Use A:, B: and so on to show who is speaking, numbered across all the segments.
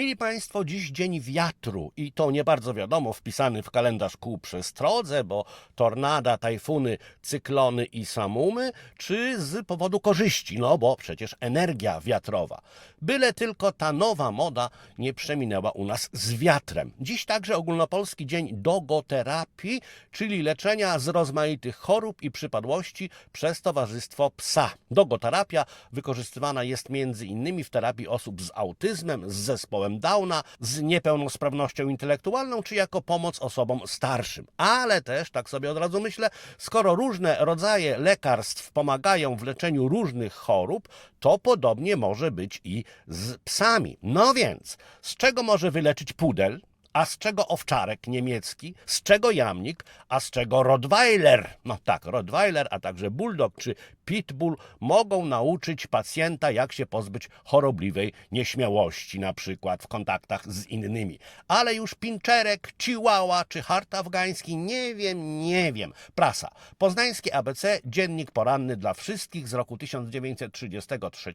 A: Mili Państwo, dziś dzień wiatru i to nie bardzo wiadomo, wpisany w kalendarz ku przestrodze, bo tornada, tajfuny, cyklony i samumy, czy z powodu korzyści, no bo przecież energia wiatrowa. Byle tylko ta nowa moda nie przeminęła u nas z wiatrem. Dziś także ogólnopolski dzień dogoterapii, czyli leczenia z rozmaitych chorób i przypadłości przez Towarzystwo Psa. Dogoterapia wykorzystywana jest między innymi w terapii osób z autyzmem, z zespołem Downa, z niepełnosprawnością intelektualną, czy jako pomoc osobom starszym. Ale też, tak sobie od razu myślę, skoro różne rodzaje lekarstw pomagają w leczeniu różnych chorób, to podobnie może być i z psami. No więc, z czego może wyleczyć pudel? A z czego owczarek niemiecki? Z czego jamnik? A z czego Rottweiler? No tak, Rottweiler, a także Bulldog czy Pitbull mogą nauczyć pacjenta, jak się pozbyć chorobliwej nieśmiałości, na przykład w kontaktach z innymi. Ale już Pinczerek, Chihuahua czy hart afgański, nie wiem, nie wiem. Prasa. Poznańskie ABC, dziennik poranny dla wszystkich z roku 1933.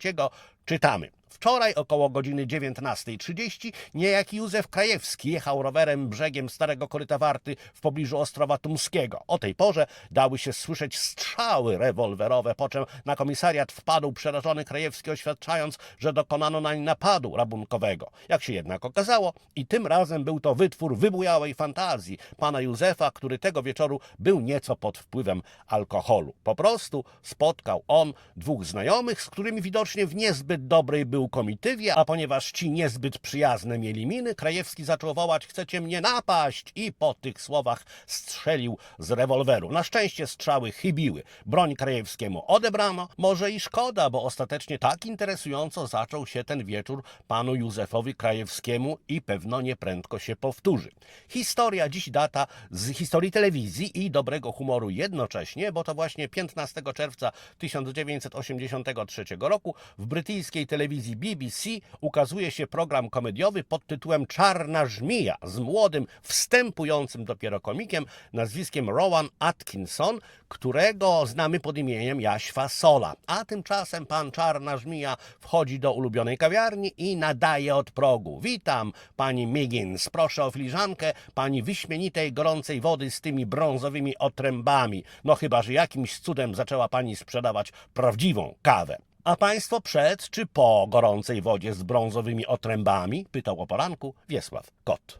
A: Czytamy. Wczoraj około godziny 19.30 niejaki Józef Krajewski jechał rowerem brzegiem Starego Koryta Warty w pobliżu Ostrowa Tumskiego. O tej porze dały się słyszeć strzały rewolwerowe, po czym na komisariat wpadł przerażony Krajewski, oświadczając, że dokonano nań napadu rabunkowego. Jak się jednak okazało, i tym razem był to wytwór wybujałej fantazji pana Józefa, który tego wieczoru był nieco pod wpływem alkoholu. Po prostu spotkał on dwóch znajomych, z którymi widocznie w niezbyt dobrej był komitywie, a ponieważ ci niezbyt przyjazne mieli miny, Krajewski zaczął wołać, chcecie mnie napaść i po tych słowach strzelił z rewolweru. Na szczęście strzały chybiły. Broń Krajewskiemu odebrano, może i szkoda, bo ostatecznie tak interesująco zaczął się ten wieczór panu Józefowi Krajewskiemu i pewno nieprędko się powtórzy. Historia dziś data z historii telewizji i dobrego humoru jednocześnie, bo to właśnie 15 czerwca 1983 roku w brytyjskiej telewizji BBC ukazuje się program komediowy pod tytułem Czarna Żmija z młodym, wstępującym dopiero komikiem nazwiskiem Rowan Atkinson, którego znamy pod imieniem Jaś Fasola. A tymczasem pan Czarna Żmija wchodzi do ulubionej kawiarni i nadaje od progu. Witam, pani Miggins, proszę o filiżankę pani wyśmienitej gorącej wody z tymi brązowymi otrębami. No chyba, że jakimś cudem zaczęła pani sprzedawać prawdziwą kawę. A państwo przed czy po gorącej wodzie z brązowymi otrębami? Pytał o poranku Wiesław Kot.